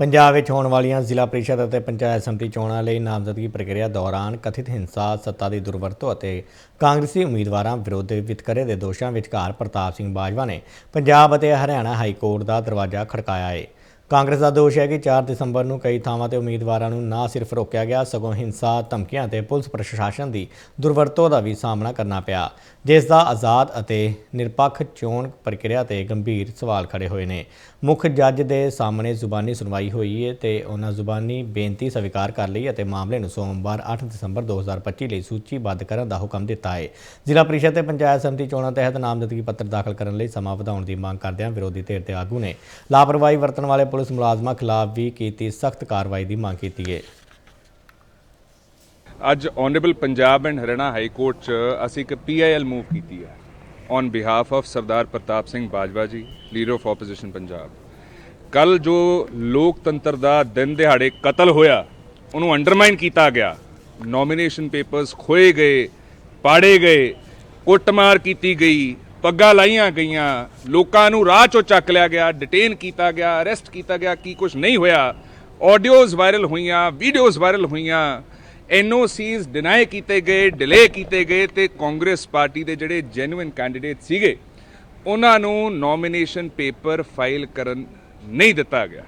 ਪੰਜਾਬ ਵਿੱਚ ਹੋਣ ਵਾਲੀਆਂ ਜ਼ਿਲ੍ਹਾ ਪ੍ਰੀਸ਼ਦ ਅਤੇ ਪੰਚਾਇਤ ਸਮਿਤੀ ਚੋਣਾਂ ਲਈ ਨਾਮਜ਼ਦਗੀ ਪ੍ਰਕਿਰਿਆ ਦੌਰਾਨ ਕਥਿਤ ਹਿੰਸਾ, ਸੱਤਾ ਦੀ ਦੁਰਵਰਤੋਂ ਅਤੇ ਕਾਂਗਰਸੀ ਉਮੀਦਵਾਰਾਂ ਵਿਰੁੱਧ ਵਿਤਕਰੇ ਦੇ ਦੋਸ਼ਾਂ ਵਿਚਕਾਰ ਪ੍ਰਤਾਪ ਸਿੰਘ ਬਾਜਵਾ ਨੇ ਪੰਜਾਬ ਅਤੇ ਹਰਿਆਣਾ ਹਾਈ ਕੋਰਟ ਦਾ ਦਰਵਾਜ਼ਾ ਖੜਕਾਇਆ ਹੈ ਕਾਂਗਰਸ ਦਾ ਦੋਸ਼ ਹੈ ਕਿ 4 ਦਸੰਬਰ ਨੂੰ ਕਈ ਥਾਵਾਂ ਤੇ ਉਮੀਦਵਾਰਾਂ ਨੂੰ ਨਾ ਸਿਰਫ ਰੋਕਿਆ ਗਿਆ, ਸਗੋਂ ਹਿੰਸਾ, ਧਮਕੀਆਂ ਤੇ ਪੁਲਿਸ ਪ੍ਰਸ਼ਾਸਨ ਦੀ ਦੁਰਵਰਤੋਂ ਦਾ ਵੀ ਸਾਹਮਣਾ ਕਰਨਾ ਪਿਆ। ਜਿਸ ਦਾ ਆਜ਼ਾਦ ਅਤੇ ਨਿਰਪੱਖ ਚੋਣ ਪ੍ਰਕਿਰਿਆ ਤੇ ਗੰਭੀਰ ਸਵਾਲ ਖੜੇ ਹੋਏ ਨੇ। ਮੁੱਖ ਜੱਜ ਦੇ ਸਾਹਮਣੇ ਜ਼ੁਬਾਨੀ ਸੁਣਵਾਈ ਹੋਈ ਹੈ ਤੇ ਉਹਨਾਂ ਜ਼ੁਬਾਨੀ ਬੇਨਤੀ ਸਵੀਕਾਰ ਕਰ ਲਈ ਅਤੇ ਮਾਮਲੇ ਨੂੰ ਸੋਮਵਾਰ 8 ਦਸੰਬਰ 2025 ਲਈ ਸੂਚੀਬੱਧ ਕਰਨ ਦਾ ਹੁਕਮ ਦਿੱਤਾ ਹੈ ਜ਼ਿਲ੍ਹਾ ਪ੍ਰੀਸ਼ਦ ਤੇ ਪੰਚਾਇਤ ਸਮਿਤੀ ਚੋਣਾਂ ਤਹਿਤ ਨਾਮਜ਼ਦਗੀ ਪੱਤਰ ਦਾਖਲ ਕਰਨ ਲਈ ਸਮਾਂ ਵਧਾਉਣ ਦੀ ਮੰਗ ਕਰਦਿਆਂ ਵਿਰੋਧੀ ਧਿਰ ਦੇ ਆਗੂ ਨੇ ਲਾਪਰਵਾਹੀ ਵਰਤਣ ਵਾਲੇ ਪੁਲਿਸ ਮੁਲਾਜ਼ਮਾਂ ਖਿਲਾਫ ਵੀ ਕੀਤੀ, ਸਖਤ ਕਾਰਵਾਈ ਦੀ ਮੰਗ ਕੀਤੀ ਹੈ ਅੱਜ honourable Punjab and Haryana high court ਚ ਅਸੀਂ ਇੱਕ ਪੀਆਈਐਲ ਮੂਵ ਕੀਤੀ ਹੈ। On behalf of Sardar Pratap Singh Bajwa ji leader of opposition Punjab ਕੱਲ ਜੋ ਲੋਕਤੰਤਰ ਦਾ ਦਿਨ ਦਿਹਾੜੇ ਕਤਲ ਹੋਇਆ, ਉਹਨੂੰ ਅੰਡਰਮਾਈਨ ਕੀਤਾ ਗਿਆ। ਨੋਮੀਨੇਸ਼ਨ ਪੇਪਰਸ ਖੋਏ ਗਏ, ਪਾੜੇ ਗਏ, ਕੁੱਟਮਾਰ ਕੀਤੀ ਗਈ। ਪੱਗਾਂ ਲਾਈਆਂ ਗਈਆਂ। ਲੋਕਾਂ ਨੂੰ ਰਾਹ ਚੋਂ ਚੱਕ ਲਿਆ ਗਿਆ ਡਿਟੇਨ ਕੀਤਾ ਗਿਆ ਅਰੈਸਟ ਕੀਤਾ ਗਿਆ, ਕੀ ਕੁਝ ਨਹੀਂ ਹੋਇਆ। ਆਡੀਓਜ਼ ਵਾਇਰਲ ਹੋਈਆਂ ਵੀਡੀਓਜ਼ ਵਾਇਰਲ ਹੋਈਆਂ। ਐਨਓਸੀਜ਼ ਡਿਨਾਈ ਕੀਤੇ ਗਏ ਡਿਲੇ ਕੀਤੇ ਗਏ ਤੇ ਕਾਂਗਰਸ ਪਾਰਟੀ ਦੇ ਜਿਹੜੇ ਜੈਨੂਇਨ ਕੈਂਡੀਡੇਟ ਸੀਗੇ, ਉਹਨਾਂ ਨੂੰ ਨੋਮੀਨੇਸ਼ਨ ਪੇਪਰ ਫਾਈਲ ਕਰਨ ਨਹੀਂ ਦਿੱਤਾ ਗਿਆ।